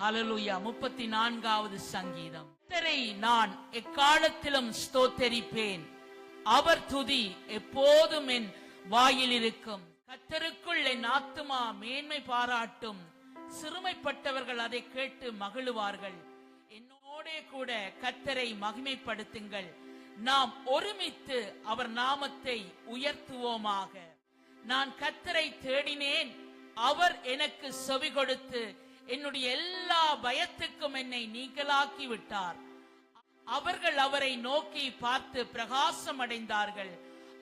அலலுயா முப்பத்தி நான்காவது சங்கீதம். கர்த்தரை நான் எக்காலத்திலும் ஸ்தோத்தரிப்பேன். அவர் துதி எப்போதும் என் வாயில் இருக்கும். கத்தருக்குள் என் ஆத்துமா மேன்மை பாராட்டும். சிறுமைப்பட்டவர்கள் அதை கேட்டு மகிழுவார்கள். என்னோடே கூட கத்தரை மகிமைப்படுத்துங்கள். நாம் ஒருமித்து அவர் நாமத்தை உயர்த்துவோமாக. நான் கத்தரை தேடினேன். அவர் எனக்கு செவி கொடுத்து என்னுடைய எல்லா பயத்துக்கும் என்னை நீங்களாக்கி விட்டார். அவர்கள் அவரை நோக்கி பார்த்து பிரகாசம் அடைந்தார்கள்.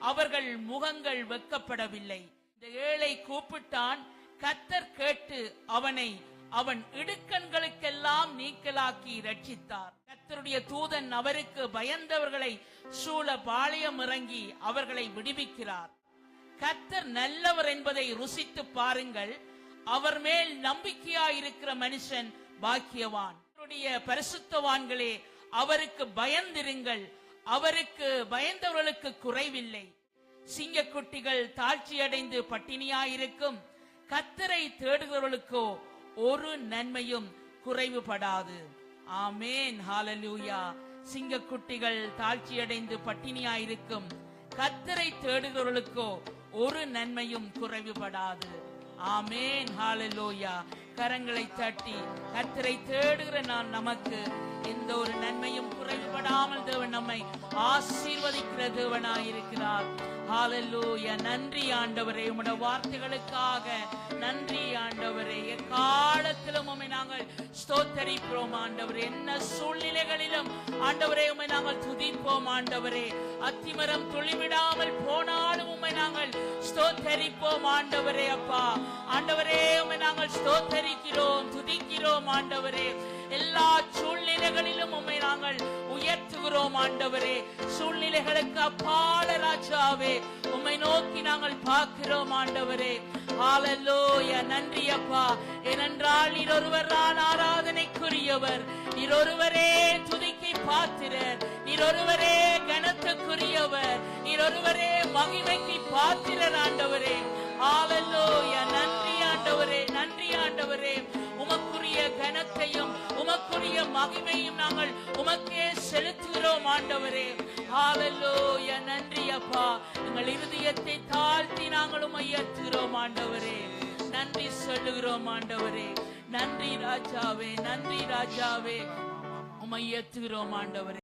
அவர்கள் முகங்கள் வெக்கப்படவில்லை இந்த ஏழை கூப்பிட்டான். கத்தர் கேட்டு அவனை அவன் இடுக்கண்களுக்கெல்லாம் நீக்கலாக்கி ரட்சித்தார் கத்தருடைய தூதன் அவருக்கு பயந்தவர்களை சூழ பாளையம் இறங்கி அவர்களை விடுவிக்கிறார். கத்தர் நல்லவர் என்பதை ருசித்து பாருங்கள். அவர் மேல் நம்பிக்கையா இருக்கிற மனுஷன் பாக்கியவான். பரிசுத்தவான்களே அவருக்கு பயந்திருங்கள். அவருக்கு பயந்தவர்களுக்கு குறைவில்லை. சிங்கக்குட்டிகள் தாழ்ச்சியடைந்து பட்டினியாயிருக்கும். கத்தரை தேடுகிறவர்களுக்கோ ஒரு நன்மையும் குறைவுபடாது. ஆமேன். ஹாலலூயா சிங்கக்குட்டிகள் தாழ்ச்சியடைந்து பட்டினியாயிருக்கும். கத்தரை தேடுகிறவர்களுக்கோ ஒரு நன்மையும் குறைவுபடாது. ஆமேன். ஹாலலோயா கரங்களை தட்டி கத்தரை தேடுகிற நான் நமக்கு எந்த ஒரு நன்மையும் குறைவுபடாமல் தேவன் நம்மை ஆசீர்வதிக்கிற தேவனாயிருக்கிறார். ஹalleluya. நன்றி ஆண்டவரே உம்முடைய வார்த்தைகளுக்காக நன்றி ஆண்டவரே. எக்காலத்திலும் உண்மை நாங்கள் ஸ்தோத்தரிப்போம் ஆண்டவரே. என்ன சூழ்நிலைகளிலும் ஆண்டவரே உண்மை நாங்கள் துதிப்போம் ஆண்டவரே. அத்திமரம் துளிவிடாமல் போனாலும் உண்மை நாங்கள் ஸ்தோத்தரிப்போம் ஆண்டவரே அப்பா. ஆண்டவரே உம்மை நாங்கள் ஸ்தோத்தரிக்கிறோம் துதிக்கிறோம் ஆண்டவரே. எல்லா சூழ்நிலைகளிலும் உம்மை நாங்கள் உயர்த்துகிறோம் ஆண்டவரே. சூழ்நிலைகளுக்கு அப்பால ராஜாவே உம்மை நோக்கி நாங்கள் பார்க்கிறோம் ஆண்டவரே. ஆலல்லோய நன்றி அப்பா ஏனென்றால் நீர் ஒருவர் தான் ஆராதனைக்குரியவர். நீர் ஒருவரே துதிக்கை பாத்திரர். நீர் ஒருவரே கனத்துக்குரியவர். நீர் ஒருவரே மகிமைக்கு பாத்திரர் ஆண்டவரே. ஹalleluya நன்றி ஆண்டவரே நன்றி ஆண்டவரே. உமக்குரிய கனத்தையும் உமக்குரிய மகிமையும் நாங்கள் உமக்கே செலுத்துகிறோம் ஆண்டவரே. ஹalleluya நன்றி அப்பா. எங்கள் இருதயத்தை தாழ்த்தி நாங்கள் உம்மை ஏற்றுகிறோம் ஆண்டவரே. நன்றி சொல்லுகிறோம் ஆண்டவரே. நன்றி ராஜாவே நன்றி ராஜாவே. உமை உயர்த்துகிறோம் ஆண்டவரே.